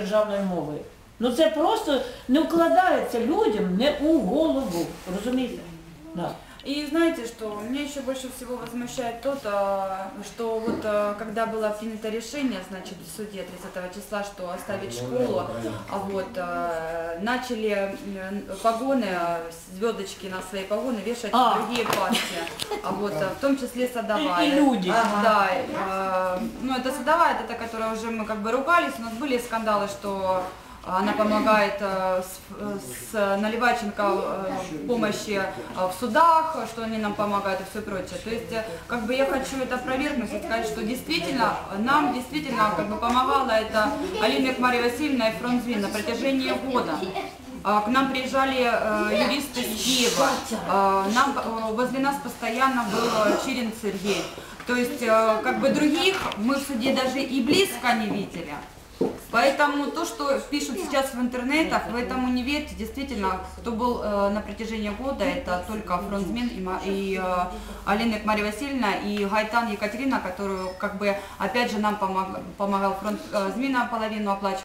державної мови. Ну це просто не вкладається людям не у голову. Розумієте? Да. И знаете, что меня еще больше всего возмущает то, а, что вот а, когда было принято решение, значит, в суде 30 числа, что оставить школу, а вот а, начали м, погоны, а, звездочки на свои погоны вешать А. другие партии, а вот а, в том числе садовая. И люди. Да, а, ну это садовая, это та, которая уже мы как бы ругались, у нас были скандалы, что она помогает э, с, с э, в помощи э, в судах, что они нам помогают и все прочее. То есть, э, как бы я хочу это опровергнуть и сказать, что действительно, нам действительно как бы помогала это Алина Мария Васильевна и Фронзвин на протяжении года. А, К нам приезжали э, юристы из Киева, А, нам, э, возле нас постоянно был э, Чирин Сергей. То есть, как бы других мы в суде даже и близко не видели. Поэтому то, что пишут сейчас в интернетах, вы этому не верьте. Действительно, кто был э, на протяжении года, это только фронтмен и, и э, Алина Мария Васильевна и Гайтан Екатерина, которую, как бы, опять же, нам помог- помогал фронт, э, Змина половину оплачивать.